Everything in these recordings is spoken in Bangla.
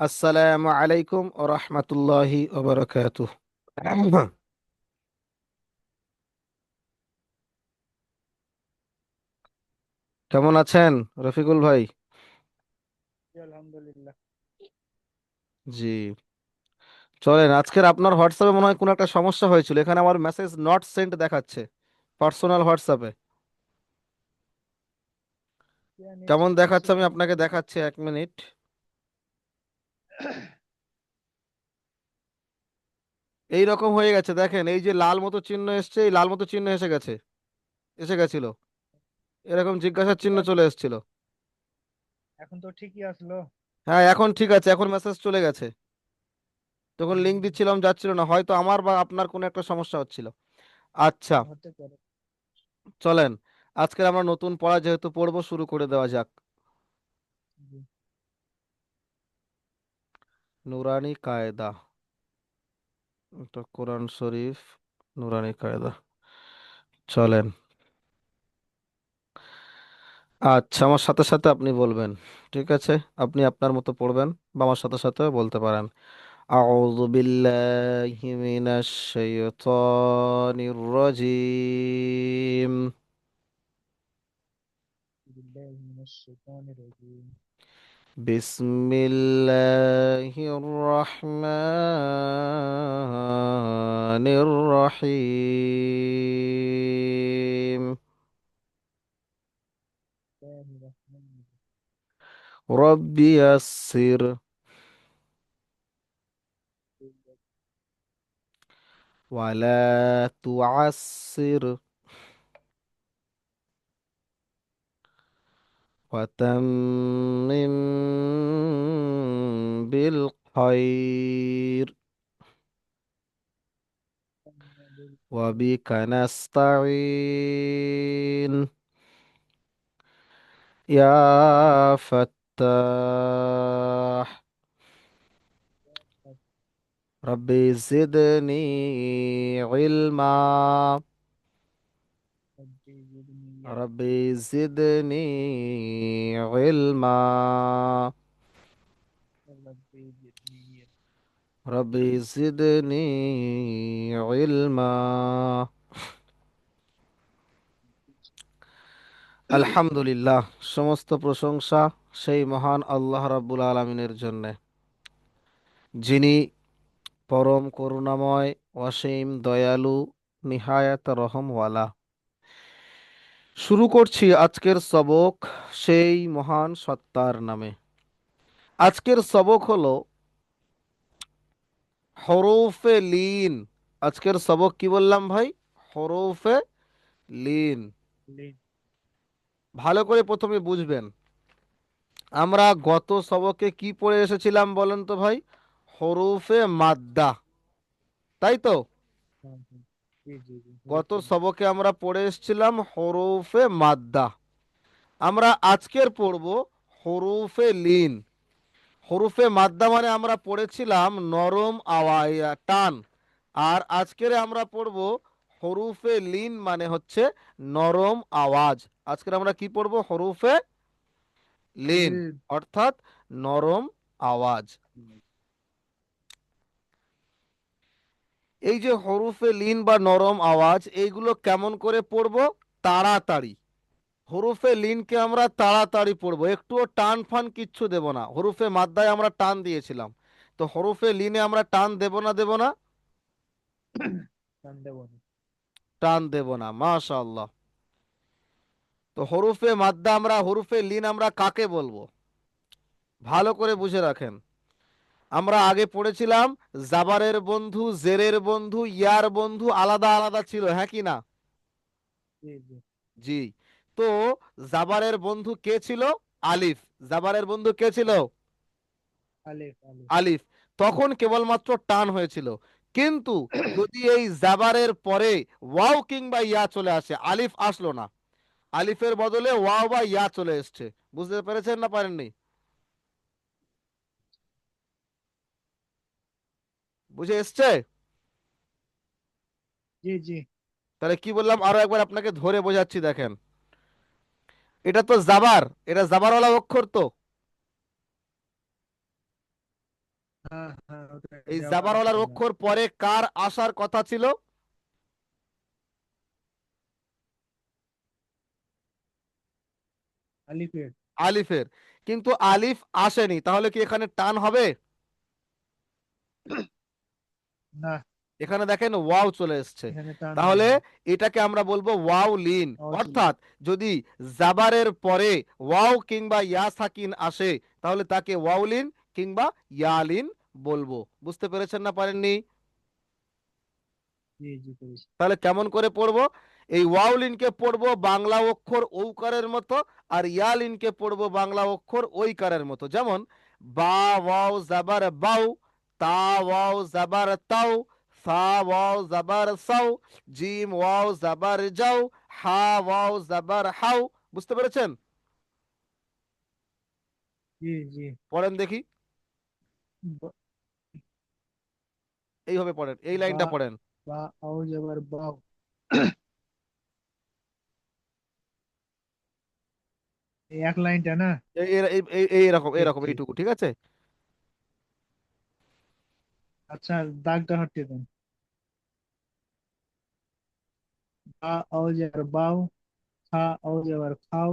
আসসালামু আলাইকুম ও রহমতুল্লাহি কেমন আছেন রফিকুল ভাই? আলহামদুলিল্লাহ। জি। চলেন আজকের আপনার হোয়াটসঅ্যাপে মনে হয় কোনো একটা সমস্যা হয়েছিল। এখানে আমার মেসেজ নট সেন্ট দেখাচ্ছে পার্সোনাল হোয়াটসঅ্যাপে কেমন দেখাচ্ছে আমি আপনাকে দেখাচ্ছি এক মিনিট এই রকম হয়ে গেছে দেখেন এই যে লাল মতো চিহ্ন এসছে এই লাল মতো চিহ্ন এসে গেছে এসে গেছিল। এরকম জিজ্ঞাসার চিহ্ন চলে এসেছিল। এখন তো ঠিকই আসলো। হ্যাঁ এখন ঠিক আছে এখন মেসেজ চলে গেছে। তখন লিঙ্ক দিচ্ছিলাম যাচ্ছিল না হয়তো আমার বা আপনার কোনো একটা সমস্যা হচ্ছিল। আচ্ছা চলেন আজকে আমরা নতুন পড়া যেহেতু পড়ব শুরু করে দেওয়া যাক জি, নুরানি কায়দা। এটা কোরআন শরীফ, নুরানি কায়দা। চলেন। আচ্ছা আমার সাথে সাথে আপনি বলবেন, ঠিক আছে? আপনি আপনার মতো পড়বেন বা আমার সাথে সাথে বলতে পারেন। শাইতানির রাজিম। বিল্লাহি মিনাশ শাইতানির রাজিম। بسم الله الرحمن الرحيم. رب يسر. ولا تعسر. وتمم بالخير. وبك نستعين. يا فتاح. ربي زدني علما. ربي زدني علما ربي زدني ربي زدني علما আলহামদুলিল্লাহ সমস্ত প্রশংসা সেই মহান আল্লাহ রাব্বুল আলমিনের জন্যে যিনি পরম করুণাময় অসীম দয়ালু নিহায়াত রহমওয়ালা শুরু করছি আজকের সবক সেই মহান সত্তার নামে। আজকের সবক হলো হরফে লিন। আজকের সবক কি বললাম ভাই? হরফে লিন। ভালো করে প্রথমে বুঝবেন। আমরা গত সবকে কি পড়ে এসেছিলাম বলেন তো ভাই? হরফে মাদ্দা। তাই তো? গত সবকে আমরা পড়ে এসেছিলাম হরফে মাদ্দা। আমরা আজকের পড়ব হরফে লিন। হরফে মাদ্দা মানে আমরা পড়েছিলাম নরম আওয়াজ টান। আর আজকের আমরা পড়ব হরুফে লিন মানে হচ্ছে নরম আওয়াজ। আজকের আমরা কি পড়ব? হরুফে লিন অর্থাৎ নরম আওয়াজ। এই যে হরুফে লিন বা নরম আওয়াজ এইগুলো কেমন করে পড়ব? তাড়াতাড়ি। হরুফে লিনকে আমরা তাড়াতাড়ি পড়ব। একটুও টান ফান কিচ্ছু দেব না। হরুফে মাদ্দায় আমরা টান দিয়েছিলাম। তো হরুফে লিনে আমরা টান দেব না দেব না? টান দেব না। মাশাআল্লাহ। তো হরুফে মাদ্দা আমরা হরুফে লিন আমরা কাকে বলব? ভালো করে বুঝে রাখেন। আমরা আগে পড়েছিলাম জাবারের বন্ধু জেরের বন্ধু ইয়ার বন্ধু আলাদা আলাদা ছিল হ্যাঁ কি না? জি তো জাবারের বন্ধু কে ছিল? আলিফ। জাবারের বন্ধু কে ছিল? আলিফ। তখন কেবলমাত্র টান হয়েছিল। কিন্তু যদি এই জাবারের পরে ওয়াও কিংবা ইয়া চলে আসে আলিফ আসলো না। আলিফের বদলে ওয়াও বা ইয়া চলে এসছে। বুঝতে পেরেছেন না পারেননি? বুঝে এসছে? জি জি। তাহলে কি বললাম? আরও একবার আপনাকে ধরে বোঝাচ্ছি দেখেন। এটা তো জাবার এটা জাবারওয়ালা অক্ষর তো। হ্যাঁ হ্যাঁ এই জাবারওয়ালার অক্ষর পরে কার আসার কথা ছিল? আলিফের। আলিফের। কিন্তু আলিফ আসেনি তাহলে কি এখানে টান হবে? না। এখানে দেখেন ওয়াও চলে এসছে। তাহলে। এটাকে আমরা বলব ওয়াও লিন। অর্থাৎ যদি জাবারের পরে ওয়াও কিংবা ইয়া সাকিন আসে তাহলে তাকে ওয়াও লিন কিংবা ইয়া লিন বলব। বুঝতে পেরেছেন না পারেননি? তাহলে কেমন করে পড়ব? এই ওয়াও লিনকে পড়ব বাংলা অক্ষর ঔকারের মতো আর ইয়া লিনকে পড়ব বাংলা অক্ষর ঐকারের মতো। যেমন বা ওয়াও জাবার বাউ তা ওয়াও জাবার তাও সা ওয়াও জাবার সাও জিম ওয়াও জাবার যাও হা ওয়াও জাবার হাও বুঝতে পেরেছেন? পড়েন দেখি। এইভাবে পড়েন এই লাইনটা পড়েন। বা আও যাবার বাও এই এক লাইনটা না? এই- ঠিক, এইরকম এইটুকু ঠিক আছে? আচ্ছা দাগটা হটিয়ে দেন বা আও যাবার বাও খা আও যাবার খাও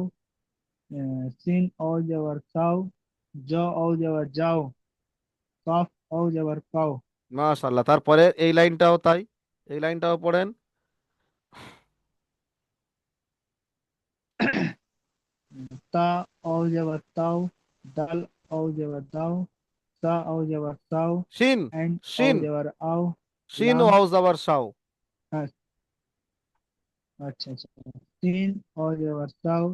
আহ, সিন আও যাবার সাও জ আও যাবার যাও কফ আও যাবার কাও মাশাআল্লাহ তারপরে এই লাইনটাও তাই এই লাইনটাও পড়েন তা আও যাবার তাও দাল আও যাবার দাও সাও আচ্ছা আচ্ছা সিন আও যাবার সাও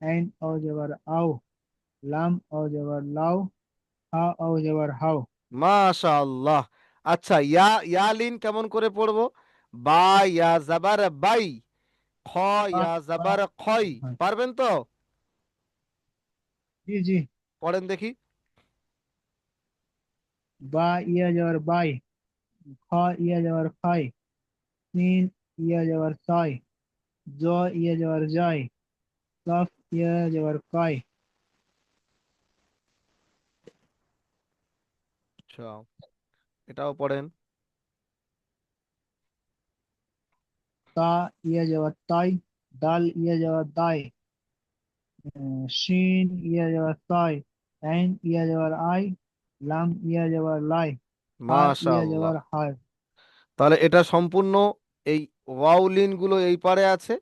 এন্ড আও যাবার আও লাম হা মাশাআল্লাহ আচ্ছা ইয়া ইয়া লিন কেমন করে পড়ব বা ইয়া জাবার বাই খ ইয়া জাবার খই। পারবেন তো জি জি পড়েন দেখি বা ইয়া যাবার বাই খ ইয়া যাবার খাই সিন ইয়া যাবার সাই জ ইয়া যাবার যাই কফ ইয়া যাবার কাই আচ্ছা এটাও পড়েন তা ইয়া যাবার তাই দাল ইয়া যাবার দাই আহ, শিন ইয়া যাবার সাই আইন ইয়া যাবার আই লাম ইয়া যাবার লাই মাশাআল্লাহ। হায় তাহলে এটা সম্পূর্ণ এই ওয়াও লিনগুলো এই পারে আছে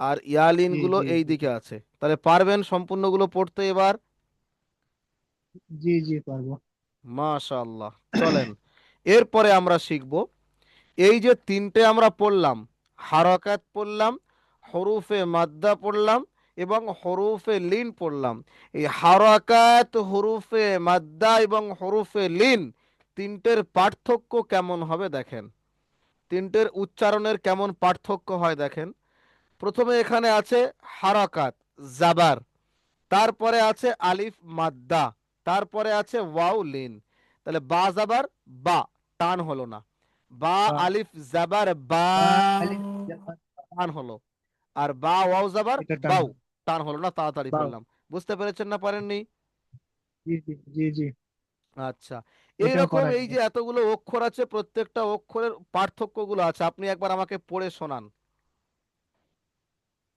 আর ইয়া লিন জি, গুলো জি, এই দিকে আছে। তাহলে পারবেন সম্পূর্ণগুলো পড়তে এবার? জি জি পারব। মাশাআল্লাহ। চলেন। এরপরে আমরা শিখব। এই যে তিনটে আমরা পড়লাম হারকাত পড়লাম হরুফে মাদ্দা পড়লাম এবং হরুফে লিন পড়লাম। এই হারকাত হরুফে মাদ্দা এবং হরুফে লিন তিনটের পার্থক্য কেমন হবে দেখেন? তিনটের উচ্চারণের কেমন পার্থক্য হয় দেখেন? প্রথমে এখানে আছে হারাকাত জাবার। তারপরে আছে আলিফ মাদ্দা। তারপরে আছে ওয়াও লিন। তাহলে বা জাবার বা টান হলো না। বা। আলিফ জাবার বা টান হলো। আর বা ওয়াও জাবার বাউ। টান হলো না তাড়াতাড়ি। বললাম বুঝতে পেরেছেন না পারেননি? জি জি আচ্ছা। এইরকম এই যে এতগুলো অক্ষর আছে প্রত্যেকটা অক্ষরের পার্থক্যগুলো আছে আপনি একবার আমাকে পড়ে শোনান।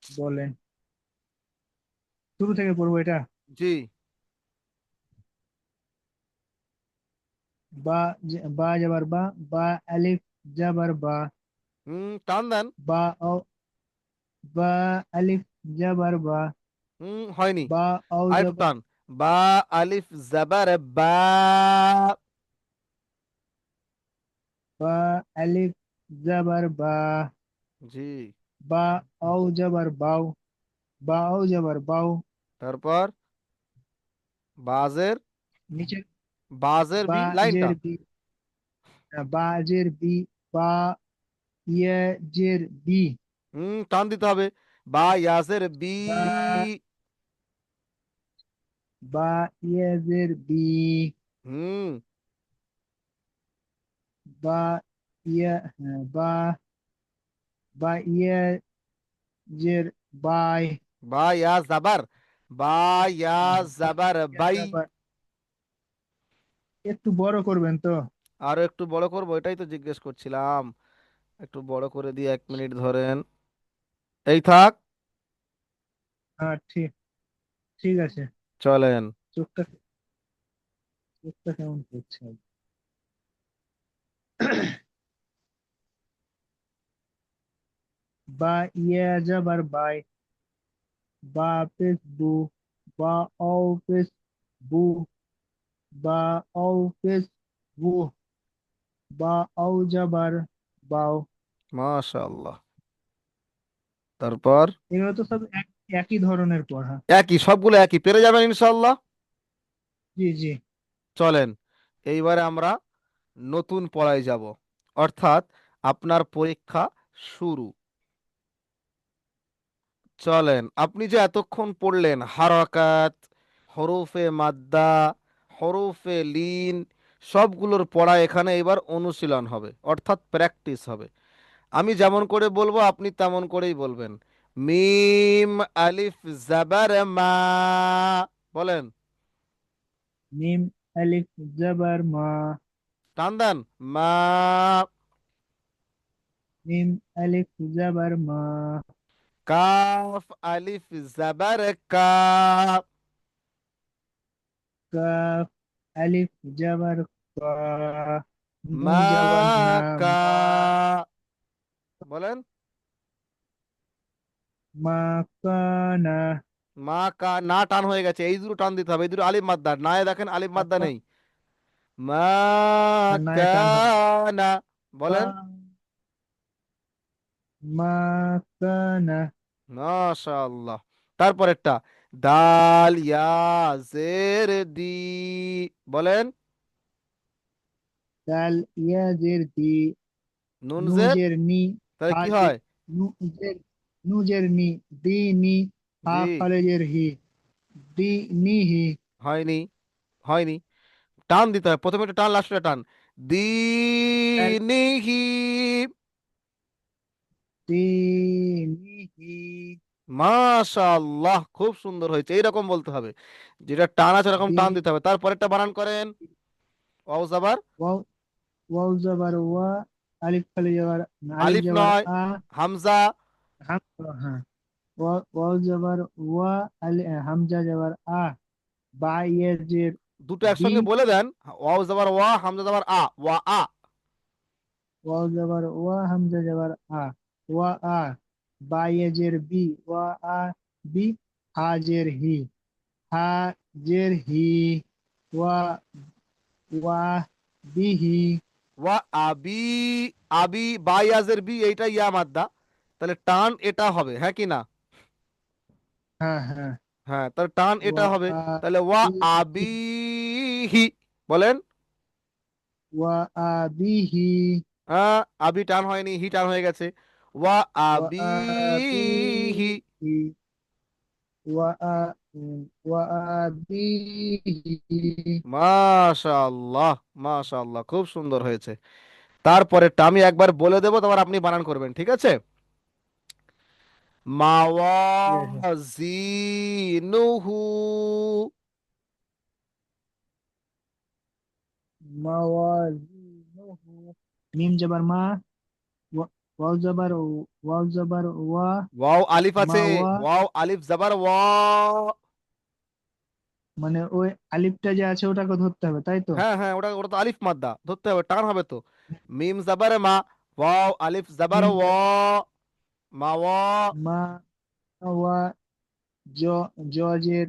বলেন। শুরু থেকে পড়ব এটা? জি। বা বা যাবার বা বা আলিফ বা। হুম টান দেন। বা বা আলিফ যাবার বা হুম হয়নি। বা ও আরেকটু যাবার টান। বা আলিফ জাবার বা। বা আলিফ যাবার বা। জি। বা ও যাবার বাও। বা ও যাবার বাও। তারপর বাজের নিচে বাজের বি লাইনটা। বাজের বি। বাজের বি বা ইয়ে জের বি। হুম টান দিতে হবে। বা ইয়াজের বি বা- ইয়েজের বি হুম বা ইয়ে বা বা ইয়ে জের বাই বা ইয়া জাবার বা ইয়া জাবার বাই একটু বড় করবেন তো। আরও একটু বড় করব এটাই তো জিজ্ঞেস করছিলাম। একটু বড় করে দিয়ে এক মিনিট ধরেন। এই থাক। হ্যাঁ ঠিক ঠিক আছে। চলেন। চোখটা চোখটা কেমন করছে? বা ইয়া যাবার বাই। বা পেস বু বা ও পেস বু বা ও পেস বু বা ও যাবার বাও মাশাআল্লাহ। তারপর? এগুলো তো সব একই ধরনের পড়া। একই সবগুলো একই। পেরে যাবেন ইনশাল্লাহ জি জি। চলেন এইবারে আমরা নতুন পড়ায় যাব। অর্থাৎ আপনার পরীক্ষা শুরু। চলেন আপনি যে এতক্ষণ পড়লেন হারাকাত হরফে মাদ্দা হরফে লিন সবগুলোর পড়া এখানে এবার অনুশীলন হবে। অর্থাৎ প্র্যাকটিস হবে। আমি যেমন করে বলব আপনি তেমন করেই বলবেন। মিম আলিফ জাবার মা। বলেন। মিম আলিফ জাবার মা। টান দেন। মা। মিম আলিফ জাবার মা। কাফ আলিফ জাবার কা। কাফ আলিফ জাবার কা। মা কা মা। বলেন। মা কানা মা কা না টান হয়ে গেছে। এই দুটো টান দিতে হবে। এই দুটো আলিফ মাদ্দা না দেখেন আলিফ মাদ্দা নেই। মা কানা বলেন কা- মা কানা মাশাআল্লাহ। তারপরেরটা। দাল ইয়া জের দি। বলেন। দাল ইয়া জের দি। নুন জের। নি তাহলে কি হয়? হা হয়নি হয়নি। টান দিতে হয় প্রথমে একটা টান লাস্টে টান। দিনিহি মাশাআল্লাহ খুব সুন্দর হয়েছে এইরকম বলতে হবে। যেটা টান আছে এরকম টান দিতে হবে। তারপরেরটা বানান করেন। ওয়াও জাবার। ওয়াও ওয়াও জবর ওয়া আলিফ খালি জবর আলিফ নয় আ হামজা। হ্যাঁ ওয়াও জবর ওয়া আলি হামজা জবর আ। বা ইয়ে জের দুটো একসঙ্গে বলে দেন ওয়াও জাবার ওয়া হামজা জাবার আ ওয়া আ। ওয়াও জবর ওয়া হামজা জবর আ ওয়া আ। বা ইয়ে জের বি ওয়া আ বি হা জের হি। হা জের হি ওয়া ওয়া বিহি ওয়া আবি আবি বাইয়াজের বি এইটা ইয়া মাদ্দা। তাহলে টান এটা হবে হ্যাঁ কি না? হ্যাঁ হ্যাঁ। হ্যাঁ তাহলে টান এটা হবে তাহলে ওয়া আবিহি বলেন। ওয়া আবিহি। হ্যাঁ আবি টান হয়নি হি টান হয়ে গেছে। ওয়া আবিহি। ওয়া মাশাআল্লাহ মাশাআল্লাহ খুব সুন্দর হয়েছে। তারপরেরটা আমি একবার বলে দেবো তারপর আপনি বানান করবেন ঠিক আছে? মাওয়াজিনুহু। মাওয়াজিনুহু। মিম জবর মা ওয়া- ওয়াও জবর ওয়াও জবর ওয়া। ওয়াও আলিফ আছে ওয়াও আলিফ জাবার ওয়া। মানে ওই আলিফটা যে আছে ওটাকে ধরতে হবে তাই তো? হ্যাঁ হ্যাঁ ওটা ওটা তো আলিফ মাদ্দা ধরতে হবে টান হবে তো। মিম জাবার মা ওয়াও আলিফ জাবার ওয়া মা ওয়া মা ওয়া জ জজের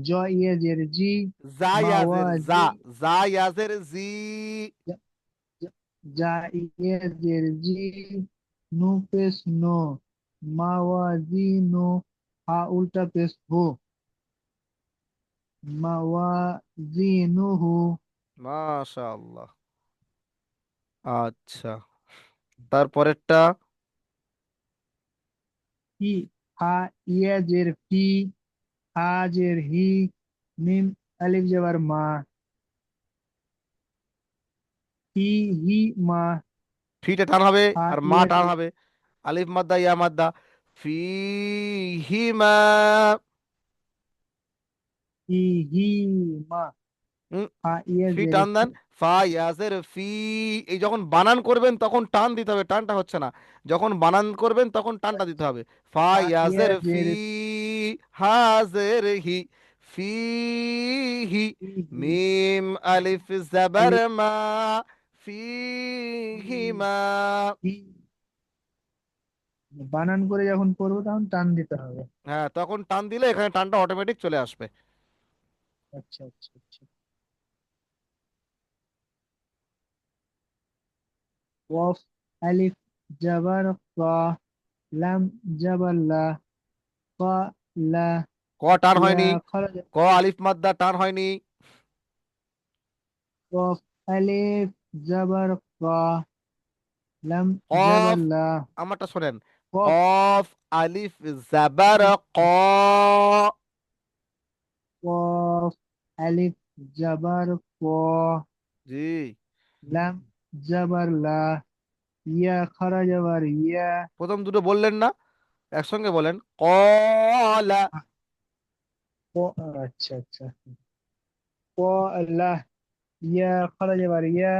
জ ইয়ে জের জি জা ইয়াজের জা। জা ইয়াজের জি। ইয়ে জের জি নু পেশ নো মাওয়াজি নো হা উল্টা পেশ হো মাওয়াজি নুহু মাশাআল্লাহ। আচ্ছা। তারপরেরটা? হি হা ইয়ে জের ফি হা জের হি মিম আলিফ জবর মা। হি হি মা। ফিটা টান হবে আর মা টান হবে। আলিফ মাদ্দা ইয়া মাদ্দা। ফিহিমা হি হি মা উম, ফা ফি টান দেন ফা ইয়াজের ফি এই যখন বানান করবেন তখন টান দিতে হবে টানটা হচ্ছে না। যখন বানান করবেন তখন টানটা দিতে হবে। ফা ইয়াজের ফি হাজের হি মিম আলিফ জাবার মা বানান করে যখন পড়ব তখন টান দিতে হবে। হ্যাঁ তখন টান দিলে এখানে টানটা অটোমেটিক চলে আসবে। আচ্ছা আচ্ছা আচ্ছা। ওয়াফ আলিফ জাবার কা লাম জাবার লা কা লা ক টান হয়নি। ক আলিফ মাদ্দা টান হয়নি। আলিফ জাবার কা লাম কফ জাবার লা। আমারটা শোনেন। কফ আলিফ জাবার ক। কফ আলিফ জাবার ক। জি। লাম জাবার লা। ইয়া খরা জাবার ইয়া। প্রথম দুটো বললেন না একসঙ্গে বলেন। কলা ক আচ্ছা আচ্ছা। কলা ইয়া খরা যাবার ইয়া।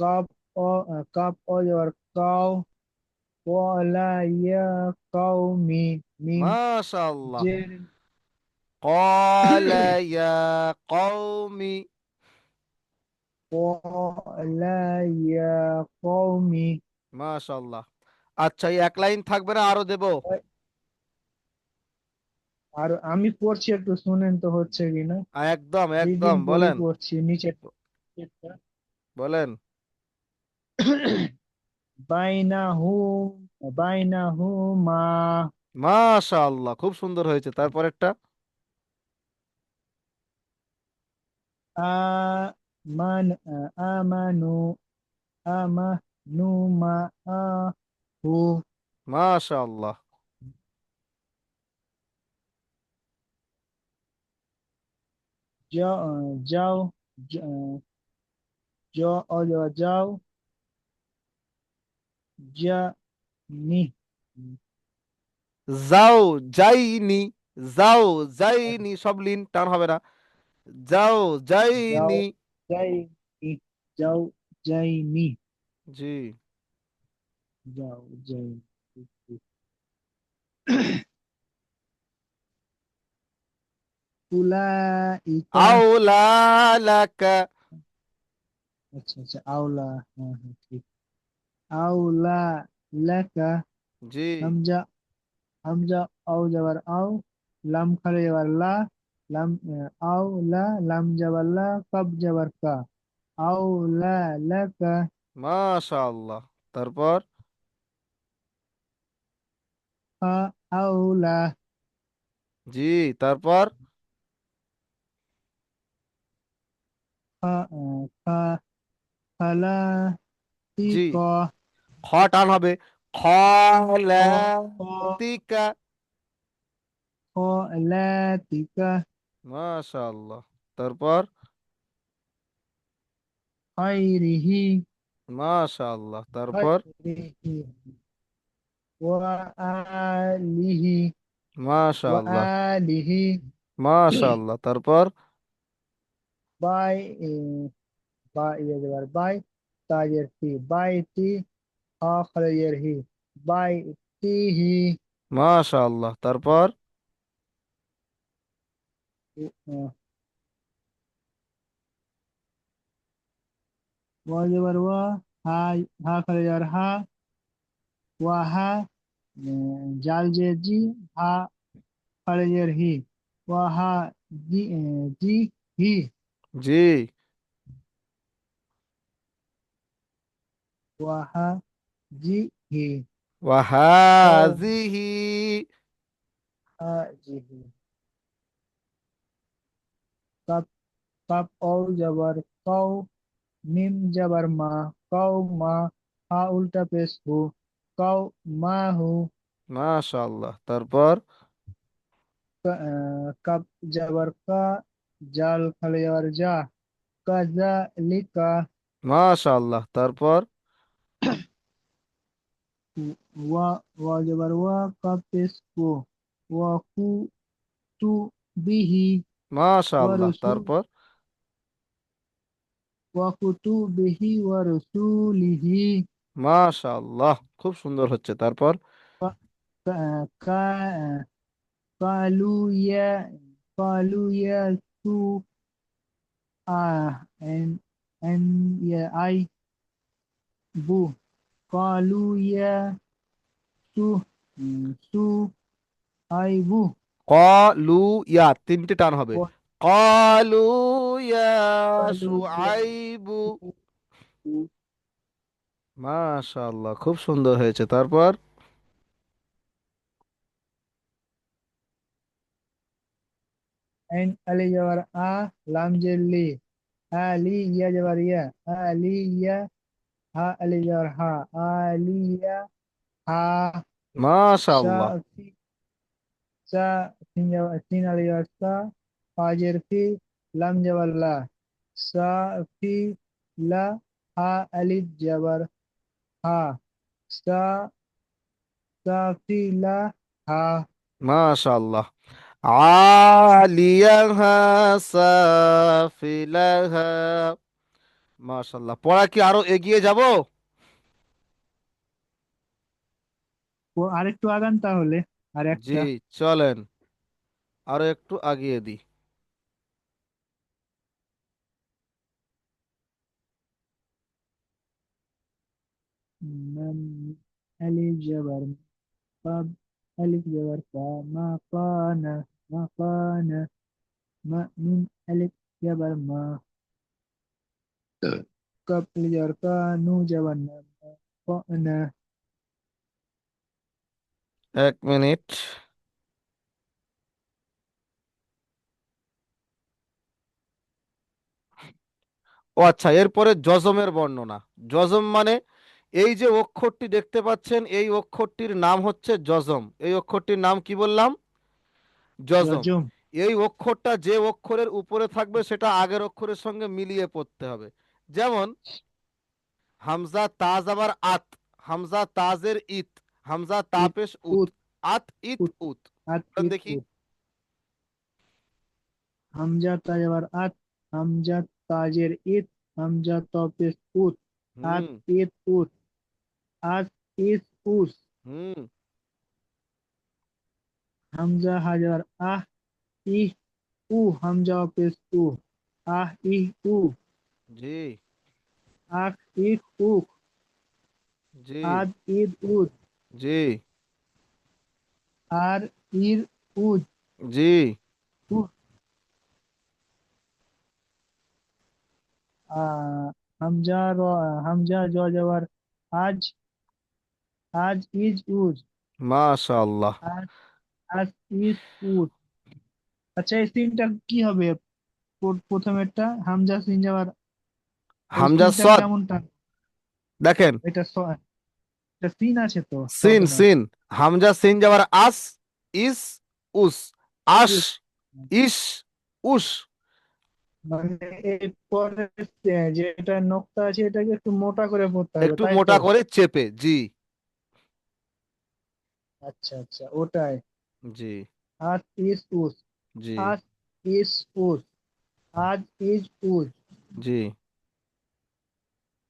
কাপ ও কাপ ও কাউ কলা ইয়া মিম। মাশাআল্লাহ। কলা ইয়া কওমি কলা ইয়া কৌমি মাশাআল্লাহ আচ্ছা এক লাইন থাকবে না আরও দেবো? আর আমি পড়ছি একটু শুনেন তো হচ্ছে কিনা আ, একদম একদম বলেন। পড়ছি নিচে বলেন। বাইনাহু বাইনাহুমা। মাশাআল্লাহ খুব সুন্দর হয়েছে। তারপরেরটা আমান আমানু আমানু মাআহু মাশাআল্লাহ। যাও যাও যাও যাও যাও। যা নি যাও যাইনি যাও যাইনি সব লিন টান হবে না। যাও যাও যাইনি যাইনি যাও যাইনি জি যাও যাইনি উলাইকা আওলা লাকা আচ্ছা আচ্ছা আওলা হ্যাঁ হ্যাঁ ঠিক আওলা লাকা জি হামজা হামজা আও যাবার আও লাম খালি যাবার লা লাম আহ, আও লা লাম যাবার লা কাব যাবার কা আও লা লাকা মাশাআল্লাহ তারপর ফা আওলা জি তারপর ফা আহ, ফা ফালা জি তিকা খ টান হবে খ খলাতিকা খ লা তিকা মাশাআল্লাহ। তারপর? খাইরিহি। মাশাআল্লাহ। তারপর? ওয়া আলিহি। ওয়া মাশাআল্লাহ আলিহি। মাশাআল্লাহ। তারপর? বাই এ, বা ইয়ে যাবার বাই তাজের তি বাই তি আখরের হি বাই তিহি। মাশাআল্লাহ। তারপর? আহ, ওয়া যাবার ওয়া হা হা খরের হা ওয়া হা আহ, জাল যে জি হা খরের হি ওয়া হা জি আহ, জি হি জি ওয়া হা জি হি ও ওয়াহাজিহি হা জি হি কাপ কাপ অল যাবার কাউ মিম যাবার মা কাউ মা হা উল্টা পেশ হু কাউ মা হু মাশাআল্লাহ তারপর কা- আহ, কাপ যাবার কা জাল খালি যাবার যা কাজা লিকা মাশাআল্লাহ তারপর ওয়া ওয়া যাবার ওয়া কাপ পেশ কু ওয়া কু তু বিহি মাশাআল্লাহ তারপর? খুব সুন্দর হচ্ছে তারপর? কালু ইয়া কালু ইয়া সু এন এন আই বু কালু ইয়া সু সু আই বু কলু ইয়া তিনটে টান হবে। কলু ইয়া শুআইবু। খুব সুন্দর হয়েছে। তারপর? আইন আলি জবর আ লাম জের লি। ইয়া জবর ইয়া। আলি ইয়া। হা আলি জবর হা। আলি হা। মাশাআল্লাহ। شا في سا سين جبر سين الي جبر سا فاجر في لام جبر لا سا في لا ها الي جبر ها سا سا في لا ها মাশাআল্লাহ আলিয়াহা সাফিলাহা মাশাআল্লাহ পড়া কি আরো এগিয়ে যাব ও আরেকটু আগান তাহলে আর জি একটা চলেন আরো একটু আগিয়ে দিই من ألف جبر قب ألف جبر فا ما قانا ما قانا ما من ألف جبر ما قب ألف جبر كا نو جبر نا ما قانا এক মিনিট। ও আচ্ছা এরপরে যজমের বর্ণনা। যজম মানে এই যে অক্ষরটি দেখতে পাচ্ছেন এই অক্ষরটির নাম হচ্ছে যজম। এই অক্ষরটির নাম কি বললাম? যজম। এই অক্ষরটা যে অক্ষরের উপরে থাকবে সেটা আগের অক্ষরের সঙ্গে মিলিয়ে পড়তে হবে। যেমন হামজা তাজ আবার আত। হামজা তাজের ইত। হামজা তাপেশ উত উত আত ইত উত উত আত বলেন ইত দেখি উত হামজা তাজের আত হামজা তাজের ইত হামজা তপেস উত আত হুম ইত উত আত ইত উস হুম হামজা হাজার আহ ইহ উ হামজা পেশ উ আহ ইহ উ জি আখ ইহ উখ জি। আর ইর উদ জি। হামজা র হামজা জ জবর আজ আজ ইজ উজ। মাশাআল্লাহ। আজ আজ ইজ উদ আচ্ছা এই সিনটা কি হবে? প্র- প্রথমেরটা হামজা সিন যাওয়ার হামজা সদ কেমনটা? দেখেন। এটা সিন আছে তো সিন সিন। হামজা সিন যাবার আস ইস উস। আশ উস ইস উস। মানে যে- যেটা নোক্তা আছে এটাকে একটু মোটা করে পড়তে হবে একটু মোটা করে চেপে জি। আচ্ছা আচ্ছা ওটাই। জি। আজ ইজ উস। জি। আজ ইজ উস। আজ ইজ উজ। জি।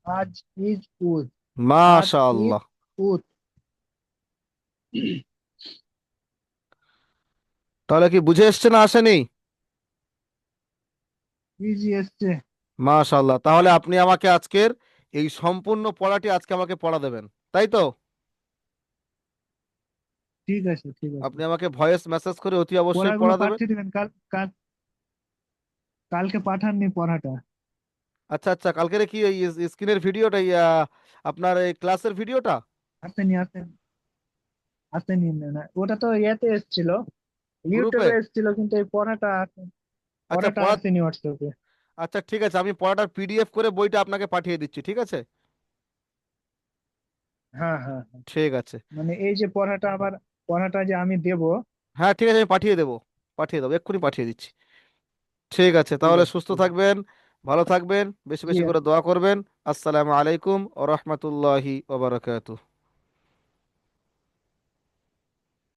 আজ ইজ উজ। মাশাআল্লাহ। উদ তাহলে কি বুঝে এসছে না আসেনি? এসছে। মাশাআল্লাহ তাহলে আপনি আমাকে আজকের এই সম্পূর্ণ পড়াটি আজকে আমাকে পড়া দেবেন তাই তো? ঠিক আছে ঠিক আছে। আপনি আমাকে ভয়েস মেসেজ করে অতি অবশ্যই পড়া দেবেন। পাঠিয়ে দিবেন কাল কাল কালকে পাঠাননি পড়াটা। আচ্ছা আচ্ছা কালকের কি এই স্ক্রিনের ভিডিওটা আপনার এই ক্লাসের ভিডিওটা? আসেনি আসেনি আসেনি না ওটা তো ইয়েতে এসেছিল ইউটিউবে এসেছিল কিন্তু এই পড়াটা আসেনি আচ্ছা পড়াটা পড়া আসেনি হোয়াটসঅ্যাপে। আচ্ছা ঠিক আছে আমি পড়াটার পিডিএফ করে বইটা আপনাকে পাঠিয়ে দিচ্ছি ঠিক আছে? হ্যাঁ হ্যাঁ হ্যাঁ। ঠিক আছে। মানে এই যে পড়াটা আবার পড়াটা যে আমি দেব। হ্যাঁ ঠিক আছে আমি পাঠিয়ে দেবো পাঠিয়ে দেবো এক্ষুনি পাঠিয়ে দিচ্ছি। ঠিক আছে ঠিক তাহলে আছে সুস্থ ঠিক আছে। থাকবেন ভালো থাকবেন বেশি জি বেশি করে দোয়া করবেন। আসসালামু আলাইকুম ও রহমতুল্লাহি ওবারাকাতুহ